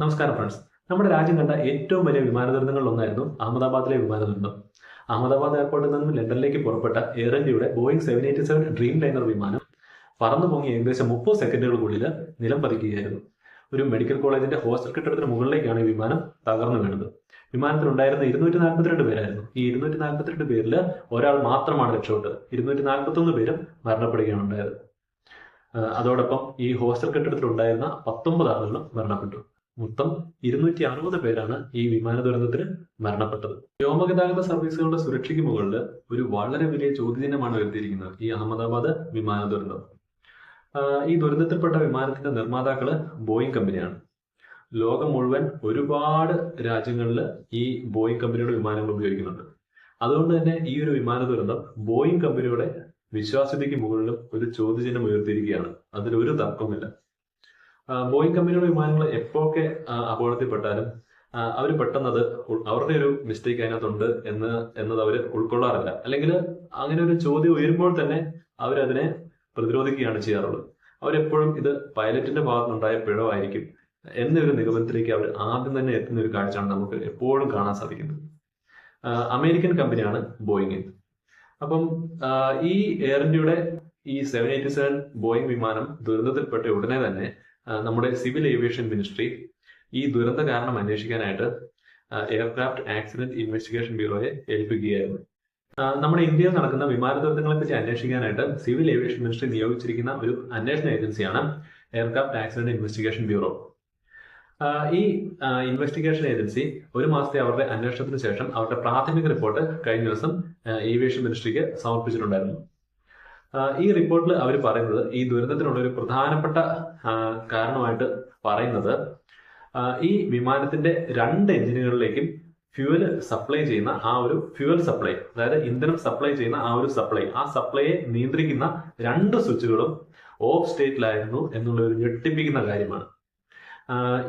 നമസ്കാരം ഫ്രണ്ട്സ് നമ്മുടെ രാജ്യം കണ്ട ഏറ്റവും വലിയ വിമാന ദുരന്തങ്ങളിലൊന്നായിരുന്നു അഹമ്മദാബാദിലെ വിമാന ദുരന്തം അഹമ്മദാബാദ് എയർപോർട്ടിൽ നിന്നും ലണ്ടനിലേക്ക് പുറപ്പെട്ട എയർ ഇന്ത്യയുടെ Boeing seven eighty seven Dreamliner വിമാനം പറന്നു പൊങ്ങി ഏകദേശം മുപ്പത് സെക്കൻഡുകൾക്കുള്ളിൽ നിലം പതിക്കുകയായിരുന്നു. ഒരു മെഡിക്കൽ കോളേജിന്റെ ഹോസ്റ്റൽ കെട്ടിടത്തിന് മുകളിലേക്കാണ് ഈ വിമാനം തകർന്നു വീണത്. വിമാനത്തിലുണ്ടായിരുന്ന ഇരുന്നൂറ്റി നാൽപ്പത്തിരണ്ട് പേരായിരുന്നു. ഈ ഇരുന്നൂറ്റി നാൽപ്പത്തിരണ്ട് പേരിൽ ഒരാൾ മാത്രമാണ് രക്ഷപ്പെട്ടത്. ഇരുന്നൂറ്റി നാൽപ്പത്തൊന്ന് പേരും മരണപ്പെടുകയാണ് ഉണ്ടായത് അതോടൊപ്പം ഈ ഹോസ്റ്റൽ കെട്ടിടത്തിലുണ്ടായിരുന്ന പത്തൊമ്പത് ആളുകളും മരണപ്പെട്ടു. മൊത്തം ഇരുന്നൂറ്റി അറുപത് പേരാണ് ഈ വിമാന ദുരന്തത്തിൽ മരണപ്പെട്ടത്. വ്യോമഗതാഗത സർവീസുകളുടെ സുരക്ഷയ്ക്ക് മുകളിൽ ഒരു വളരെ വലിയ ചോദ്യചിഹ്നമാണ് വരുത്തിയിരിക്കുന്നത് ഈ അഹമ്മദാബാദ് വിമാന ദുരന്തം. ഈ ദുരന്തത്തിൽപ്പെട്ട വിമാനത്തിന്റെ നിർമ്മാതാക്കൾ ബോയിങ് കമ്പനിയാണ്. ലോകം മുഴുവൻ ഒരുപാട് രാജ്യങ്ങളിൽ ഈ ബോയിങ് കമ്പനിയുടെ വിമാനങ്ങൾ ഉപയോഗിക്കുന്നുണ്ട്. അതുകൊണ്ട് തന്നെ ഈ ഒരു വിമാന ദുരന്തം ബോയിങ് കമ്പനിയുടെ വിശ്വാസ്യതയ്ക്ക് മുകളിലും ഒരു ചോദ്യചിഹ്നം ഉയർത്തിയിരിക്കുകയാണ്. അതിൽ ഒരു തർക്കവുമില്ല. ബോയിങ് കമ്പനിയുടെ വിമാനങ്ങൾ എപ്പോഴൊക്കെ അപകടത്തിൽപ്പെട്ടാലും അവർ പെട്ടെന്ന് അത് അവരുടെ ഒരു മിസ്റ്റേക്ക് അതിനകത്തുണ്ട് എന്ന് എന്നത് അവർ ഉൾക്കൊള്ളാറില്ല. അല്ലെങ്കിൽ അങ്ങനെ ഒരു ചോദ്യം ഉയരുമ്പോൾ തന്നെ അവരതിനെ പ്രതിരോധിക്കുകയാണ് ചെയ്യാറുള്ളത്. അവരെപ്പോഴും ഇത് പൈലറ്റിന്റെ ഭാഗത്തുനിന്നുണ്ടായ പിഴവായിരിക്കും എന്നൊരു നിഗമനത്തിലേക്ക് അവർ ആദ്യം തന്നെ എത്തുന്ന ഒരു കാഴ്ചയാണ് നമുക്ക് എപ്പോഴും കാണാൻ സാധിക്കുന്നത്. അമേരിക്കൻ കമ്പനിയാണ് ബോയിങ് അപ്പം ഈ എയർ ഇന്ത്യയുടെ ഈ സെവൻ എയ്റ്റി സെവൻ ബോയിങ് വിമാനം ദുരന്തത്തിൽപ്പെട്ട ഉടനെ തന്നെ നമ്മുടെ സിവിൽ ഏവിയേഷൻ മിനിസ്ട്രി ഈ ദുരന്ത കാരണം അന്വേഷിക്കാനായിട്ട് എയർക്രാഫ്റ്റ് ആക്സിഡന്റ് ഇൻവെസ്റ്റിഗേഷൻ ബ്യൂറോയെ ഏൽപ്പിക്കുകയായിരുന്നു. നമ്മുടെ ഇന്ത്യയിൽ നടക്കുന്ന വിമാന ദുരന്തങ്ങളെ പറ്റി അന്വേഷിക്കാനായിട്ട് സിവിൽ ഏവിയേഷൻ മിനിസ്ട്രി നിയോഗിച്ചിരിക്കുന്ന ഒരു അന്വേഷണ ഏജൻസിയാണ് എയർക്രാഫ്റ്റ് ആക്സിഡന്റ് ഇൻവെസ്റ്റിഗേഷൻ ബ്യൂറോ. ഈ ഇൻവെസ്റ്റിഗേഷൻ ഏജൻസി ഒരു മാസത്തെ അവരുടെ അന്വേഷണത്തിന് ശേഷം അവരുടെ പ്രാഥമിക റിപ്പോർട്ട് കഴിഞ്ഞ ദിവസം ഏവിയേഷൻ മിനിസ്ട്രിക്ക് സമർപ്പിച്ചിട്ടുണ്ടായിരുന്നു. ഈ റിപ്പോർട്ടിൽ അവർ പറയുന്നത് ഈ ദുരന്തത്തിനുള്ള ഒരു പ്രധാനപ്പെട്ട കാരണമായിട്ട് പറയുന്നത് ഈ വിമാനത്തിന്റെ രണ്ട് എഞ്ചിനുകളിലേക്കും ഫ്യൂവൽ സപ്ലൈ ചെയ്യുന്ന ആ ഒരു ഫ്യൂവൽ സപ്ലൈ അതായത് ഇന്ധനം സപ്ലൈ ചെയ്യുന്ന ആ ഒരു സപ്ലൈ ആ സപ്ലൈയെ നിയന്ത്രിക്കുന്ന രണ്ട് സ്വിച്ചുകളും ഓഫ് സ്റ്റേറ്റിലായിരുന്നു എന്നുള്ള ഒരു ഞെട്ടിപ്പിക്കുന്ന കാര്യമാണ്.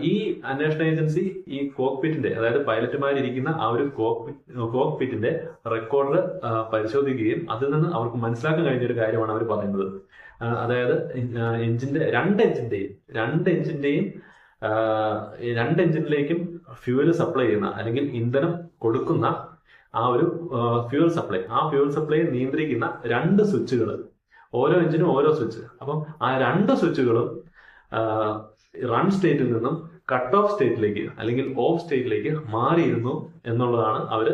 ഈ അന്വേഷണ ഏജൻസി ഈ കോക്പിറ്റിന്റെ അതായത് പൈലറ്റുമാരിരിക്കുന്ന ആ ഒരു കോക്പിറ്റിന്റെ റെക്കോർഡ് പരിശോധിക്കുകയും അതിൽ നിന്ന് അവർക്ക് മനസ്സിലാക്കാൻ കഴിഞ്ഞ ഒരു കാര്യമാണ് അവർ പറയുന്നത്. അതായത് എഞ്ചിന്റെ രണ്ട് എഞ്ചിന്റെയും രണ്ട് എഞ്ചിന്റെയും രണ്ട് എഞ്ചിനിലേക്കും ഫ്യൂവൽ സപ്ലൈ ചെയ്യുന്ന അല്ലെങ്കിൽ ഇന്ധനം കൊടുക്കുന്ന ആ ഒരു ഫ്യൂവൽ സപ്ലൈ ആ ഫ്യൂവൽ സപ്ലൈ നിയന്ത്രിക്കുന്ന രണ്ട് സ്വിച്ചുകൾ ഓരോ എഞ്ചിനും ഓരോ സ്വിച്ച്. അപ്പം ആ രണ്ട് സ്വിച്ചുകളും റൺ സ്റ്റേറ്റിൽ നിന്നും കട്ട് ഓഫ് സ്റ്റേറ്റിലേക്ക് അല്ലെങ്കിൽ ഓഫ് സ്റ്റേറ്റിലേക്ക് മാറിയിരുന്നു എന്നുള്ളതാണ് അവർ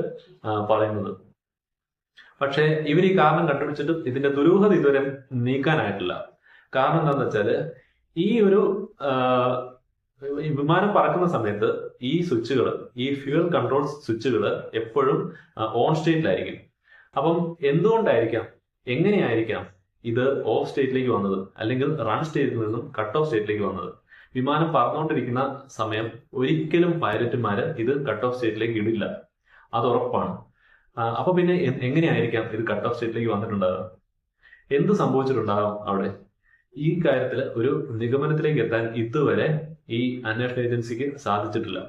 പറയുന്നത്. പക്ഷേ ഇവർ ഈ കാരണം കണ്ടുപിടിച്ചിട്ടും ഇതിന്റെ ദുരൂഹത ഇതുവരെ നീക്കാനായിട്ടില്ല. കാരണം എന്താണെന്ന് വെച്ചാൽ ഈ ഒരു വിമാനം പറക്കുന്ന സമയത്ത് ഈ സ്വിച്ചുകൾ ഈ ഫ്യൂൽ കൺട്രോൾ സ്വിച്ചുകൾ എപ്പോഴും ഓൺ സ്റ്റേറ്റിലായിരിക്കും അപ്പം എന്തുകൊണ്ടായിരിക്കാം? എങ്ങനെയായിരിക്കാം? ഇത് ഓഫ് സ്റ്റേറ്റിലേക്ക് വന്നത്. അല്ലെങ്കിൽ റൺ സ്റ്റേറ്റിൽ നിന്നും കട്ട് ഓഫ് സ്റ്റേറ്റിലേക്ക് വന്നത്. വിമാനം പറന്നുകൊണ്ടിരിക്കുന്ന സമയം ഒരിക്കലും പൈലറ്റുമാര് ഇത് കട്ട് ഓഫ് സ്റ്റേറ്റിലേക്ക് ഇടില്ല. അത് ഉറപ്പാണ്. അപ്പൊ പിന്നെ എങ്ങനെയായിരിക്കാം ഇത് കട്ട് ഓഫ് സ്റ്റേറ്റിലേക്ക് വന്നിട്ടുണ്ടാകുക എന്ത് സംഭവിച്ചിട്ടുണ്ടാകും അവിടെ? ഈ കാര്യത്തിൽ ഒരു നിഗമനത്തിലേക്ക് എത്താൻ ഇതുവരെ ഈ അന്വേഷണ ഏജൻസിക്ക് സാധിച്ചിട്ടില്ല.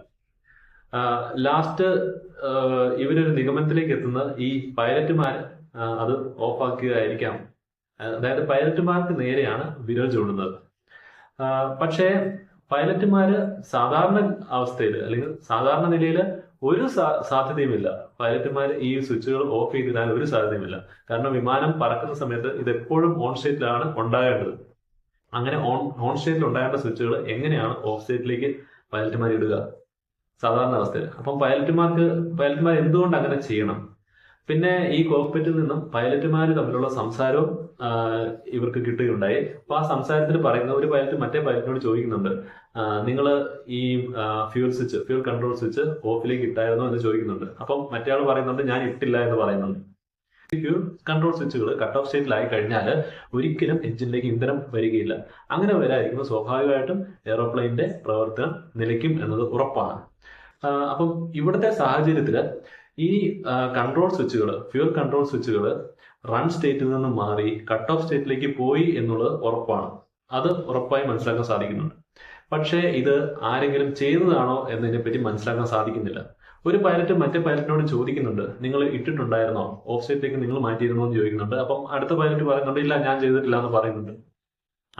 ലാസ്റ്റ് ഇവരൊരു നിഗമനത്തിലേക്ക് എത്തുന്ന ഈ പൈലറ്റുമാർ അത് ഓഫാക്കുകയായിരിക്കാം അതായത് പൈലറ്റുമാർക്ക് നേരെയാണ് വിരൽ ചൂണ്ടുന്നത്. ആ, പക്ഷേ പൈലറ്റുമാര് സാധാരണ അവസ്ഥയിൽ അല്ലെങ്കിൽ സാധാരണ നിലയിൽ ഒരു സാധ്യതയുമില്ല. പൈലറ്റുമാർ ഈ സ്വിച്ചുകൾ ഓഫ് ചെയ്തിടാൻ ഒരു സാധ്യതയുമില്ല. കാരണം വിമാനം പറക്കുന്ന സമയത്ത് ഇത് എപ്പോഴും ഓൺ സ്റ്റേറ്റിലാണ് ഉണ്ടാകേണ്ടത്. അങ്ങനെ ഓൺ ഓൺ സ്റ്റേറ്റിൽ ഉണ്ടാകേണ്ട സ്വിച്ചുകൾ എങ്ങനെയാണ് ഓഫ് സ്റ്റേറ്റിലേക്ക് പൈലറ്റുമാർ ഇടുക? സാധാരണ അവസ്ഥയിൽ അപ്പം പൈലറ്റുമാർക്ക് പൈലറ്റുമാർ എന്തുകൊണ്ട് അങ്ങനെ ചെയ്യണം? പിന്നെ ഈ കോക്പിറ്റിൽ നിന്നും പൈലറ്റുമാർ തമ്മിലുള്ള സംസാരവും ഇവർക്ക് കിട്ടുകയുണ്ടായി. അപ്പൊ ആ സംസാരത്തിൽ പറയുന്ന ഒരു പൈലറ്റ് മറ്റേ പൈലറ്റിനോട് ചോദിക്കുന്നുണ്ട്. നിങ്ങൾ ഈ fuel switch fuel control switch ഓഫിലേക്ക് ഇട്ടായിരുന്നോ എന്ന് ചോദിക്കുന്നുണ്ട്. അപ്പം മറ്റേ ആൾ പറയുന്നുണ്ട് ഞാൻ ഇട്ടില്ല എന്ന് പറയുന്നുണ്ട്. ഈ ഫ്യൂൽ കൺട്രോൾ സ്വിച്ചുകൾ കട്ട് ഓഫ് സ്റ്റേറ്റിലായി കഴിഞ്ഞാൽ ഒരിക്കലും എഞ്ചിനിലേക്ക് ഇന്ധനം വരികയില്ല. അങ്ങനെ വരാതിരിക്കുമ്പോൾ സ്വാഭാവികമായിട്ടും എയറോപ്ലെയിനിന്റെ പ്രവർത്തനം നിലയ്ക്കും എന്നത് ഉറപ്പാണ്. അപ്പം ഇവിടുത്തെ സാഹചര്യത്തിൽ ഈ കൺട്രോൾ സ്വിച്ചുകൾ ഫ്യൂൽ കൺട്രോൾ സ്വിച്ചുകൾ റൺ സ്റ്റേറ്റിൽ നിന്ന് മാറി കട്ട് ഓഫ് സ്റ്റേറ്റിലേക്ക് പോയി എന്നുള്ളത് ഉറപ്പാണ്. അത് ഉറപ്പായി മനസ്സിലാക്കാൻ സാധിക്കുന്നുണ്ട്. പക്ഷേ ഇത് ആരെങ്കിലും ചെയ്തതാണോ എന്നതിനെ പറ്റി മനസ്സിലാക്കാൻ സാധിക്കുന്നില്ല. ഒരു പൈലറ്റ് മറ്റേ പൈലറ്റിനോട് ചോദിക്കുന്നുണ്ട് നിങ്ങൾ ഇട്ടിട്ടുണ്ടായിരുന്നോ? ഓഫ് സ്റ്റേറ്റിലേക്ക് നിങ്ങൾ മാറ്റിയിരുന്നോ? എന്ന് ചോദിക്കുന്നുണ്ട്. അപ്പം അടുത്ത പൈലറ്റ് പറയുന്നുണ്ട് ഇല്ല ഞാൻ ചെയ്തിട്ടില്ല എന്ന് പറയുന്നുണ്ട്.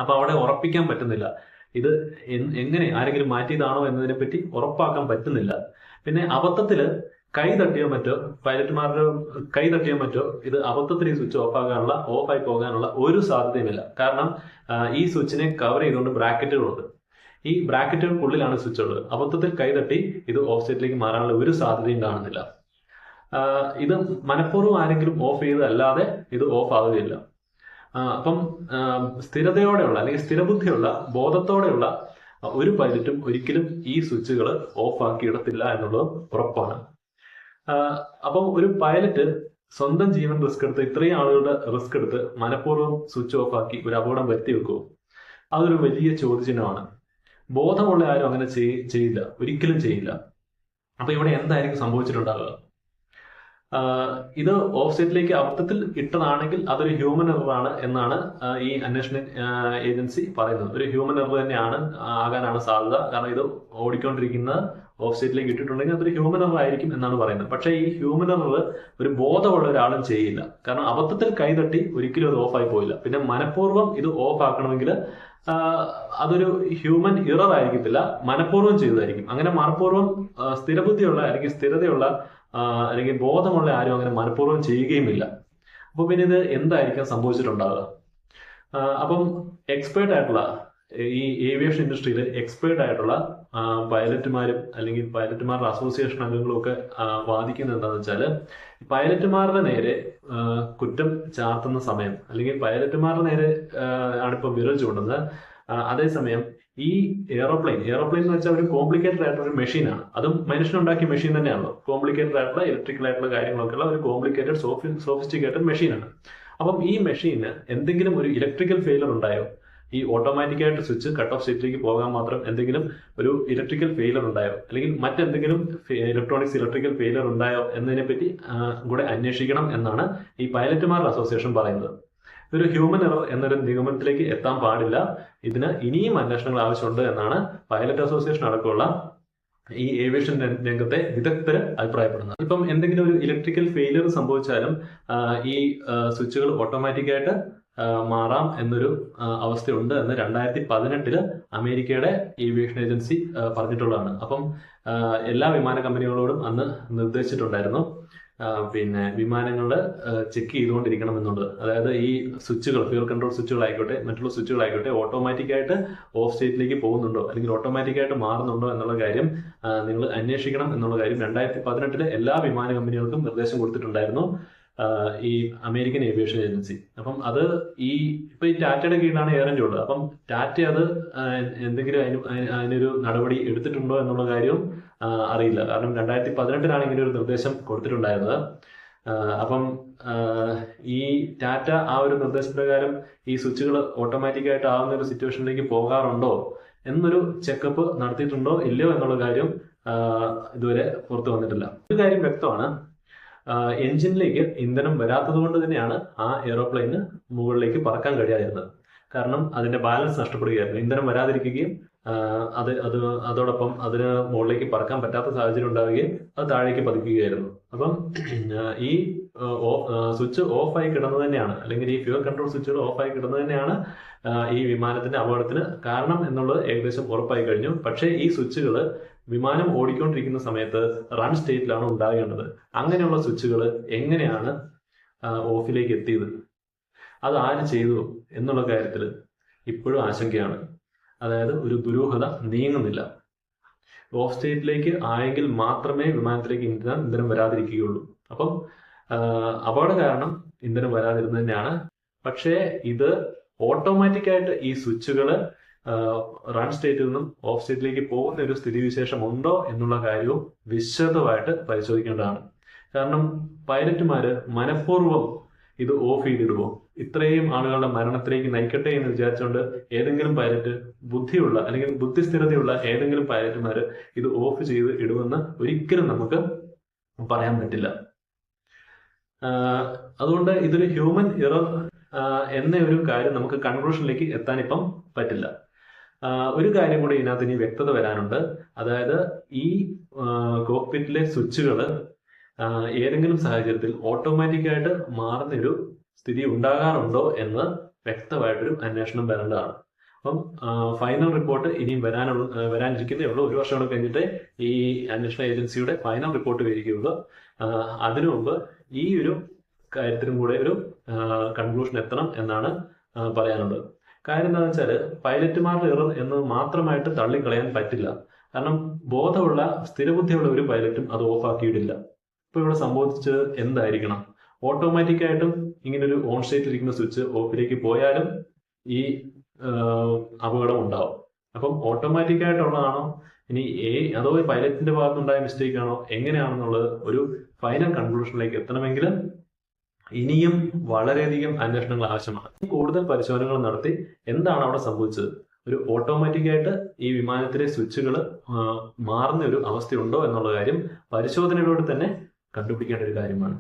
അപ്പൊ അവിടെ ഉറപ്പിക്കാൻ പറ്റുന്നില്ല. ഇത് എങ്ങനെ ആരെങ്കിലും മാറ്റിയതാണോ എന്നതിനെ പറ്റി ഉറപ്പാക്കാൻ പറ്റുന്നില്ല. പിന്നെ അബദ്ധത്തിൽ കൈ തട്ടിയോ മറ്റോ പൈലറ്റുമാരുടെ കൈ തട്ടിയോ മറ്റോ ഇത് അബദ്ധത്തിൽ ഈ സ്വിച്ച് ഓഫ് ആകാനുള്ള ഓഫ് ആയി പോകാനുള്ള ഒരു സാധ്യതയുമില്ല. കാരണം ഈ സ്വിച്ചിനെ കവർ ചെയ്തുകൊണ്ട് ബ്രാക്കറ്റുകളുണ്ട് ഈ ബ്രാക്കറ്റുകൾക്കുള്ളിലാണ് സ്വിച്ച് ഉള്ളത്. അബദ്ധത്തിൽ കൈ തട്ടി ഇത് ഓഫ് സെറ്റിലേക്ക് മാറാനുള്ള ഒരു സാധ്യതയും കാണുന്നില്ല. ഇത് മനഃപൂർവം ആരെങ്കിലും ഓഫ് ചെയ്തതല്ലാതെ ഇത് ഓഫ് ആവുകയില്ല. അപ്പം സ്ഥിരതയോടെയുള്ള അല്ലെങ്കിൽ സ്ഥിരബുദ്ധിയുള്ള ബോധത്തോടെയുള്ള ഒരു പൈലറ്റും ഒരിക്കലും ഈ സ്വിച്ചുകൾ ഓഫ് ആക്കി ഇടത്തില്ല എന്നുള്ളത് ഉറപ്പാണ്. അപ്പം ഒരു പൈലറ്റ് സ്വന്തം ജീവൻ റിസ്ക് എടുത്ത് ഇത്രയും ആളുകളുടെ റിസ്ക് എടുത്ത് മനഃപൂർവം സ്വിച്ച് ഓഫ് ആക്കി ഒരു അപകടം വരുത്തി വെക്കുമോ അതൊരു വലിയ ചോദ്യചിഹ്നമാണ്. ബോധമുള്ള ആരും അങ്ങനെ ചെയ്- ചെയ്യില്ല. ഒരിക്കലും ചെയ്യില്ല. അപ്പൊ ഇവിടെ എന്തായിരിക്കും സംഭവിച്ചിട്ടുണ്ടാവുക? ഇത് ഓഫ് സെറ്റിലേക്ക് അബദ്ധത്തിൽ ഇട്ടതാണെങ്കിൽ അതൊരു ഹ്യൂമൻ എററാണ് എന്നാണ് ഈ അന്വേഷണ ഏജൻസി പറയുന്നത്. ഒരു ഹ്യൂമൻ എറർ തന്നെയാണ് ആകാനാണ് സാധ്യത. കാരണം ഇത് ഓടിക്കൊണ്ടിരിക്കുന്ന ഓഫ് സൈറ്റിലേക്ക് ഇട്ടിട്ടുണ്ടെങ്കിൽ അതൊരു ഹ്യൂമൻ എറർ ആയിരിക്കും എന്നാണ് പറയുന്നത്. പക്ഷേ ഈ ഹ്യൂമൻ എറർ ഒരു ബോധമുള്ള ഒരാളും ചെയ്യില്ല. കാരണം അബദ്ധത്തിൽ കൈതട്ടി ഒരിക്കലും അത് ഓഫായി പോയില്ല പിന്നെ മനഃപൂർവം ഇത് ഓഫ് ആക്കണമെങ്കിൽ അതൊരു ഹ്യൂമൻ ഇറർ ആയിരിക്കത്തില്ല. മനഃപൂർവം ചെയ്തതായിരിക്കും. അങ്ങനെ മനഃപൂർവം സ്ഥിരബുദ്ധിയുള്ള അല്ലെങ്കിൽ സ്ഥിരതയുള്ള അല്ലെങ്കിൽ ബോധമുള്ള ആരും അങ്ങനെ മനഃപൂർവം ചെയ്യുകയുമില്ല. അപ്പോൾ പിന്നെ ഇത് എന്തായിരിക്കാം സംഭവിച്ചിട്ടുണ്ടാവുക? അപ്പം എക്സ്പേർട്ട് ആയിട്ടുള്ള ഈ ഏവിയേഷൻ ഇൻഡസ്ട്രിയിൽ എക്സ്പേർട്ട് ആയിട്ടുള്ള പൈലറ്റുമാരും അല്ലെങ്കിൽ പൈലറ്റുമാരുടെ അസോസിയേഷൻ അംഗങ്ങളും ഒക്കെ വാദിക്കുന്നത് എന്താണെന്ന് വെച്ചാൽ പൈലറ്റുമാരുടെ നേരെ കുറ്റം ചാർത്തുന്ന സമയം അല്ലെങ്കിൽ പൈലറ്റുമാരുടെ നേരെ ആണ് ആണിപ്പോൾ വിരൽ ചൂണ്ടുന്നത്. അതേസമയം ഈ എയറോപ്ലെയിൻ എയറോപ്ലെയിൻ എന്ന് വെച്ചാൽ ഒരു കോംപ്ലിക്കേറ്റഡ് ആയിട്ടുള്ള ഒരു മെഷീനാണ് അതും മനുഷ്യനുണ്ടാക്കിയ മെഷീൻ തന്നെയാണല്ലോ. കോംപ്ലിക്കേറ്റഡ് ആയിട്ടുള്ള ഇലക്ട്രിക്കൽ ആയിട്ടുള്ള കാര്യങ്ങളൊക്കെ ഉള്ള ഒരു കോംപ്ലിക്കേറ്റഡ് സോഫിസ്റ്റിക്കേറ്റഡ് മെഷീനാണ് അപ്പം ഈ മെഷീന് എന്തെങ്കിലും ഒരു ഇലക്ട്രിക്കൽ ഫെയിലർ ഉണ്ടായോ? ഈ ഓട്ടോമാറ്റിക് ആയിട്ട് സ്വിച്ച് കട്ട് ഓഫ് സ്റ്റേറ്റിലേക്ക് പോകാൻ മാത്രം എന്തെങ്കിലും ഒരു ഇലക്ട്രിക്കൽ ഫെയിലർ ഉണ്ടായോ? അല്ലെങ്കിൽ മറ്റെന്തെങ്കിലും ഇലക്ട്രോണിക്സ് ഇലക്ട്രിക്കൽ ഫെയിലർ ഉണ്ടായോ എന്നതിനെ പറ്റി കൂടെ അന്വേഷിക്കണം എന്നാണ് ഈ പൈലറ്റുമാരുടെ അസോസിയേഷൻ പറയുന്നത്. ഒരു ഹ്യൂമൻ എറർ എന്നൊരു നിഗമനത്തിലേക്ക് എത്താൻ പാടില്ല. ഇതിന് ഇനിയും അന്വേഷണങ്ങൾ ആവശ്യമുണ്ട് എന്നാണ് പൈലറ്റ് അസോസിയേഷൻ അടക്കമുള്ള ഈ ഏവിയേഷൻ രംഗത്തെ വിദഗ്ധര് അഭിപ്രായപ്പെടുന്നത്. ഇപ്പം എന്തെങ്കിലും ഒരു ഇലക്ട്രിക്കൽ ഫെയിലിയർ സംഭവിച്ചാലും ഈ സ്വിച്ചുകൾ ഓട്ടോമാറ്റിക്കായിട്ട് മാറാം എന്നൊരു അവസ്ഥയുണ്ട് എന്ന് രണ്ടായിരത്തി പതിനെട്ടിൽ അമേരിക്കയുടെ ഏവിയേഷൻ ഏജൻസി പറഞ്ഞിട്ടുള്ളതാണ്. അപ്പം എല്ലാ വിമാന കമ്പനികളോടും അന്ന് നിർദ്ദേശിച്ചിട്ടുണ്ടായിരുന്നു. പിന്നെ വിമാനങ്ങൾ ചെക്ക് ചെയ്തുകൊണ്ടിരിക്കണം എന്നുണ്ട് അതായത് ഈ സ്വിച്ചുകൾ ഫ്യൂർ കൺട്രോൾ സ്വിച്ചുകളായിക്കോട്ടെ മറ്റുള്ള സ്വിച്ചുകളായിക്കോട്ടെ ഓട്ടോമാറ്റിക്കായിട്ട് ഓഫ് സ്റ്റേറ്റിലേക്ക് പോകുന്നുണ്ടോ അല്ലെങ്കിൽ ഓട്ടോമാറ്റിക്കായിട്ട് മാറുന്നുണ്ടോ എന്നുള്ള കാര്യം നിങ്ങൾ അന്വേഷിക്കണം എന്നുള്ള കാര്യം രണ്ടായിരത്തി പതിനെട്ടിലെ എല്ലാ വിമാന കമ്പനികൾക്കും നിർദ്ദേശം കൊടുത്തിട്ടുണ്ടായിരുന്നു. ഈ അമേരിക്കൻ ഏവിയേഷൻ ഏജൻസി. അപ്പം അത് ഈ ഇപ്പൊ ഈ ടാറ്റയുടെ കീഴിലാണ് എയർ ഇന്ത്യ ഉള്ളത്. അപ്പം ടാറ്റ അത് എന്തെങ്കിലും അതിന് അതിന് അതിനൊരു നടപടി എടുത്തിട്ടുണ്ടോ എന്നുള്ള കാര്യവും അറിയില്ല. കാരണം രണ്ടായിരത്തി പതിനെട്ടിലാണ് ഇങ്ങനെ ഒരു നിർദ്ദേശം കൊടുത്തിട്ടുണ്ടായിരുന്നത്. അപ്പം ഈ ടാറ്റ ആ ഒരു നിർദ്ദേശപ്രകാരം ഈ സ്വിച്ചുകൾ ഓട്ടോമാറ്റിക്കായിട്ട് ആവുന്ന ഒരു സിറ്റുവേഷനിലേക്ക് പോകാറുണ്ടോ എന്നൊരു ചെക്കപ്പ് നടത്തിയിട്ടുണ്ടോ ഇല്ലയോ എന്നുള്ള കാര്യം ഇതുവരെ പുറത്തു വന്നിട്ടില്ല. ഒരു കാര്യം വ്യക്തമാണ്. എഞ്ചിനിലേക്ക് ഇന്ധനം വരാത്തത് കൊണ്ട് തന്നെയാണ് ആ എയ്റോപ്ലെയിന് മുകളിലേക്ക് പറക്കാൻ കഴിയാതിരുന്നത്. കാരണം അതിന്റെ ബാലൻസ് നഷ്ടപ്പെടുകയായിരുന്നു. ഇന്ധനം വരാതിരിക്കുകയും അത് അത് അതോടൊപ്പം അതിന് മുകളിലേക്ക് പറക്കാൻ പറ്റാത്ത സാഹചര്യം ഉണ്ടാവുകയും അത് താഴേക്ക് പതിക്കുകയായിരുന്നു. അപ്പം ഈ സ്വിച്ച് ഓഫ് ആയി കിടന്നത് തന്നെയാണ്. അല്ലെങ്കിൽ ഈ ഫ്യൂർ കൺട്രോൾ സ്വിച്ചുകൾ ഓഫ് ആയി കിടന്നത് തന്നെയാണ് ഈ വിമാനത്തിന്റെ അപകടത്തിന് കാരണം എന്നുള്ളത് ഏകദേശം ഉറപ്പായി കഴിഞ്ഞു. പക്ഷേ ഈ സ്വിച്ചുകൾ വിമാനം ഓടിക്കൊണ്ടിരിക്കുന്ന സമയത്ത് റൺ സ്റ്റേറ്റിലാണ് ഉണ്ടാകേണ്ടത്. അങ്ങനെയുള്ള സ്വിച്ചുകൾ എങ്ങനെയാണ് ഓഫിലേക്ക് എത്തിയത്? അത് ആര് ചെയ്തു എന്നുള്ള കാര്യത്തിൽ ഇപ്പോഴും ആശങ്കയാണ്. അതായത് ഒരു ദുരൂഹത നീങ്ങുന്നില്ല. ഓഫ് സ്റ്റേറ്റിലേക്ക് ആയെങ്കിൽ മാത്രമേ വിമാനത്തിലേക്ക് ഇന്ധനം ഇന്ധനം വരാതിരിക്കുകയുള്ളൂ. അപ്പം അപകട കാരണം ഇന്ധനം വരാതിരുന്നതന്നെയാണ്. പക്ഷേ ഇത് ഓട്ടോമാറ്റിക്കായിട്ട് ഈ സ്വിച്ചുകൾ റൺ സ്റ്റേറ്റിൽ നിന്നും ഓഫ് സ്റ്റേറ്റിലേക്ക് പോകുന്ന ഒരു സ്ഥിതിവിശേഷം ഉണ്ടോ എന്നുള്ള കാര്യവും വിശദമായിട്ട് പരിശോധിക്കേണ്ടതാണ്. കാരണം പൈലറ്റുമാര് മനഃപൂർവം ഇത് ഓഫ് ചെയ്തിടുമോ ഇത്രയും ആളുകളുടെ മരണത്തിലേക്ക് നയിക്കട്ടെ എന്ന് വിചാരിച്ചുകൊണ്ട് ഏതെങ്കിലും പൈലറ്റ് ബുദ്ധിയുള്ള അല്ലെങ്കിൽ ബുദ്ധിസ്ഥിരതയുള്ള ഏതെങ്കിലും പൈലറ്റുമാര് ഇത് ഓഫ് ചെയ്ത് ഇടുമെന്ന് ഒരിക്കലും നമുക്ക് പറയാൻ പറ്റില്ല. അതുകൊണ്ട് ഇതൊരു ഹ്യൂമൻ ഇറർ എന്ന ഒരു കാര്യം നമുക്ക് കൺക്ലൂഷനിലേക്ക് എത്താൻ ഇപ്പം പറ്റില്ല. ഒരു കാര്യം കൂടി ഇതിനകത്ത് ഇനി വ്യക്തത വരാനുണ്ട്. അതായത് ഈ കോക്പിറ്റിലെ സ്വിച്ചുകൾ ഏതെങ്കിലും സാഹചര്യത്തിൽ ഓട്ടോമാറ്റിക്കായിട്ട് മാറുന്നൊരു സ്ഥിതി ഉണ്ടാകാറുണ്ടോ എന്ന് വ്യക്തമായിട്ടൊരു അന്വേഷണം വരേണ്ടതാണ്. അപ്പം ഫൈനൽ റിപ്പോർട്ട് ഇനിയും വരാനുള്ള വരാനിരിക്കുന്നേ ഉള്ളൂ. ഒരു വർഷം കൂടെ കഴിഞ്ഞിട്ട് ഈ അന്വേഷണ ഏജൻസിയുടെ ഫൈനൽ റിപ്പോർട്ട് വരികയുള്ളൂ. അതിനു മുമ്പ് ഈ ഒരു കാര്യത്തിനും കൂടെ ഒരു കൺക്ലൂഷൻ എത്തണം എന്നാണ് പറയാനുള്ളത്. കാര്യം എന്താണെന്ന് വെച്ചാൽ പൈലറ്റുമാരുടെ എറർ എന്ന് മാത്രമായിട്ട് തള്ളിക്കളയാൻ പറ്റില്ല. കാരണം ബോധമുള്ള സ്ഥിരബുദ്ധിയുള്ള ഒരു പൈലറ്റും അത് ഓഫാക്കിയിട്ടില്ല. ഇപ്പൊ ഇവിടെ സംഭവിച്ചത് എന്തായിരിക്കണം? ഓട്ടോമാറ്റിക് ആയിട്ടും ഇങ്ങനെ ഒരു ഓൺ സ്റ്റേറ്റ് ഇരിക്കുന്ന സ്വിച്ച് ഓഫിലേക്ക് പോയാലും ഈ അപകടം ഉണ്ടാവും. അപ്പം ഓട്ടോമാറ്റിക് ആയിട്ടുള്ളതാണോ ഇനി ഏ അതോ പൈലറ്റിന്റെ ഭാഗത്തുണ്ടായ മിസ്റ്റേക്ക് ആണോ എങ്ങനെയാണെന്നുള്ളത് ഒരു ഫൈനൽ കൺക്ലൂഷനിലേക്ക് എത്തണമെങ്കിൽ ഇനിയും വളരെയധികം അന്വേഷണങ്ങൾ ആവശ്യമാണ്. കൂടുതൽ പരിശോധനകൾ നടത്തി എന്താണ് അവിടെ സംഭവിച്ചത്? ഒരു ഓട്ടോമാറ്റിക് ആയിട്ട് ഈ വിമാനത്തിലെ സ്വിച്ചുകൾ മാറുന്ന ഒരു അവസ്ഥയുണ്ടോ എന്നുള്ള കാര്യം പരിശോധനയിലൂടെ തന്നെ കണ്ടുപിടിക്കേണ്ട ഒരു കാര്യമാണ്.